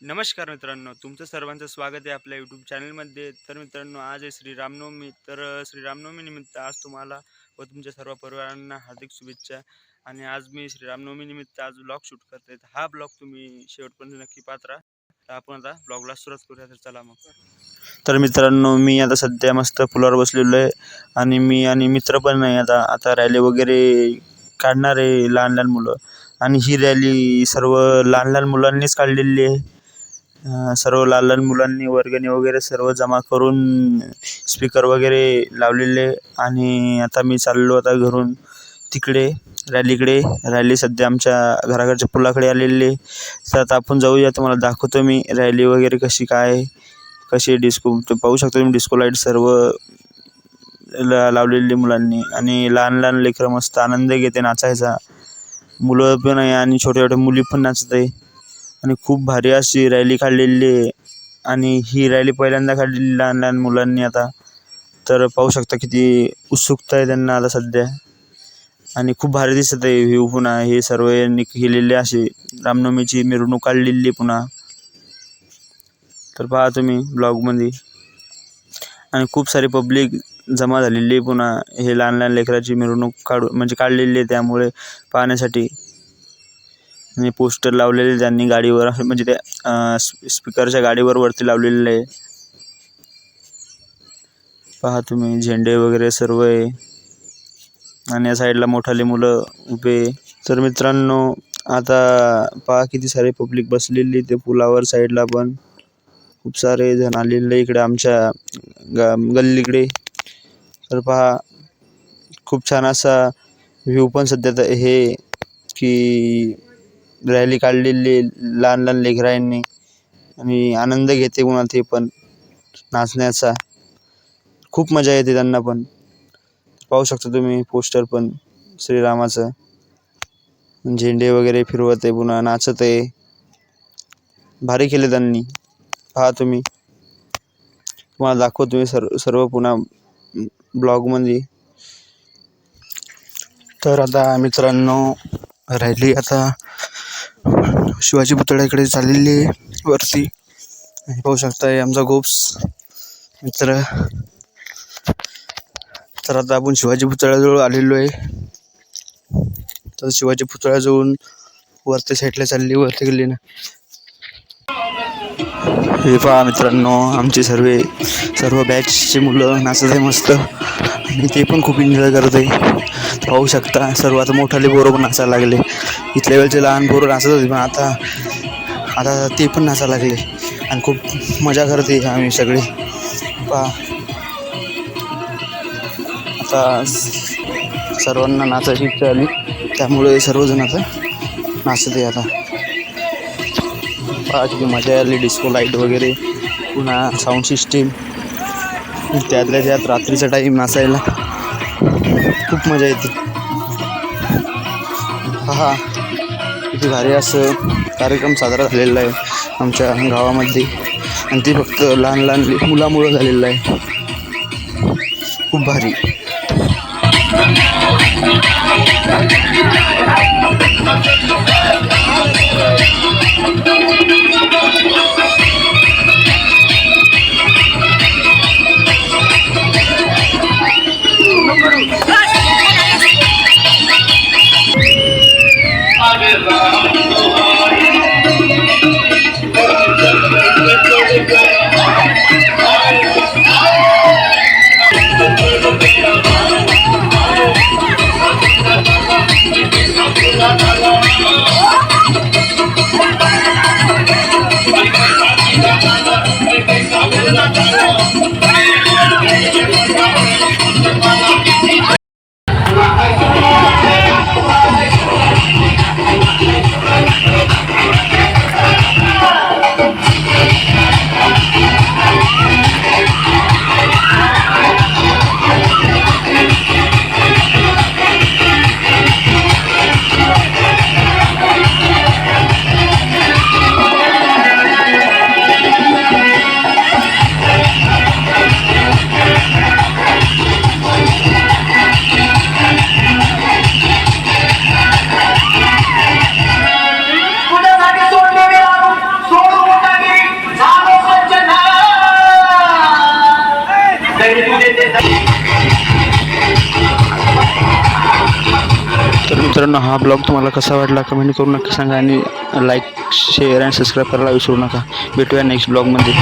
नमस्कार मित्रांनो तुमचं सर्वांचं स्वागत आहे आपल्या यूट्यूब चॅनलमध्ये. तर मित्रांनो आज आहे श्री रामनवमी तर श्री रामनवमीनिमित्त आज तुम्हाला व तुमच्या सर्व परिवारांना हार्दिक शुभेच्छा. आणि आज मी श्री रामनवमीनिमित्त आज ब्लॉग शूट करते हा ब्लॉग तुम्ही शेवटपर्यंत नक्की पात्रा तर आपण आता ब्लॉगला सुरुवात करूया. तर चला मग. तर मित्रांनो मी आता सध्या मस्त पुलावर बसलेलो आहे. आणि मी आणि मित्र पण नाही आता. आता रॅली वगैरे काढणार आहे लहान लहान मुलं. आणि ही रॅली सर्व लहान लहान मुलांनीच काढलेली आहे. सर्व लहान लहान मुलांनी वर्गणी वगैरे सर्व जमा करून स्पीकर वगैरे लावलेले. आणि आता मी चाललो आता घरून तिकडे रॅलीकडे. रॅली सध्या आमच्या घराकडच्या पुलाकडे आलेली आहे. तर आता आपण जाऊया तुम्हाला दाखवतो मी रॅली वगैरे कशी काय कशी डिस्को ते पाहू शकतो तुम्ही डिस्को लाइट सर्व ला लावलेली मुलांनी. आणि लहान लहान लेकरं मस्त आनंद घेते नाचायचा. मुलं पण आहे आणि छोट्या छोट्या मुली पण नाचत आहे आणि खूप भारी अशी रॅली काढलेली आहे. आणि ही रॅली पहिल्यांदा काढलेली लहान लहान मुलांनी आता. तर पाहू शकता किती उत्सुकता आहे त्यांना आता सध्या. आणि खूप भारी दिसत आहे व्ह्यू पुन्हा. हे सर्व यांनी केलेले असे रामनवमीची मिरवणूक काढलेली आहे पुन्हा. तर पहा तुम्ही ब्लॉगमध्ये. आणि खूप सारी पब्लिक जमा झालेली आहे पुन्हा. हे लहान लहान लेकराची मिरवणूक काढू म्हणजे काढलेली आहे त्यामुळे पाहण्यासाठी. आणि पोस्टर लावलेले त्यांनी गाडीवर म्हणजे त्या स्पीकरच्या गाडीवर वरती लावलेले आहे. पहा तुम्ही झेंडे वगैरे सर्व आहे. आणि या साईडला मोठाले मुलं उभे आहे. तर मित्रांनो आता पहा किती सारे पब्लिक बसलेली ते पुलावर साईडला पण. खूप सारे जण आलेले इकडे आमच्या ग गल्लीकडे. तर पहा खूप छान असा व्ह्यू पण सध्या तर हे की रॅली काढलेली लहान लहान लेकरांनी. आणि आनंद घेते पुन्हा ते पण नाचण्याचा. खूप मजा येते त्यांना पण. पाहू शकता तुम्ही पोस्टर पण श्रीरामाचं. झेंडे वगैरे फिरवत आहे पुन्हा नाचत आहे. भारी केले त्यांनी. पहा तुम्ही. तुम्हाला दाखवतो तुम्ही सर्व सर्व पुन्हा ब्लॉगमध्ये. तर आता मित्रांनो रॅली आता शिवाजी पुतळ्याकडे चाललेली आहे वरती. पाहू शकताय आमचा गोप्स. मित्र. तर आता आपण शिवाजी पुतळ्याजवळ आलेलो आहे. तर शिवाजी पुतळ्याजवळून वरती साईडला चालली वरती गेली ना. हे पहा मित्रांनो आमचे सर्व सर्व बॅचचे मुलं नाचत आहे मस्त. आणि ते पण खूप एन्जॉय करत आहे. पाहू शकता सर्वात मोठाले बरोबर नाचायला लागले. इथल्या वेळचे लहान पोरं नाचत होते पण आता आता ते पण नाचायला लागले. आणि खूप मजा करते आम्ही सगळे. पहा. आता सर्वांना नाचायची इच्छा आली. त्यामुळे सर्वजण आता नाचते आता. पहा किती मजा आली. डिस्को लाइट वगैरे पुन्हा साऊंड सिस्टीम त्यातल्या त्यात रात्रीचा टाईम नाचायला. खूप मजा येते. पहा. किती भारी असं कार्यक्रम साजरा झालेला आहे आमच्या गावामध्ये. आणि ते फक्त लहान लहान मुलामुळं झालेलं आहे. खूप भारी. तर मित्रांनो हा ब्लॉग तुम्हाला कसा वाटला कमेंट करू नका सांगा आणि लाईक शेअर आणि सबस्क्राईब करायला विसरू नका. भेटूया नेक्स्ट ब्लॉगमध्ये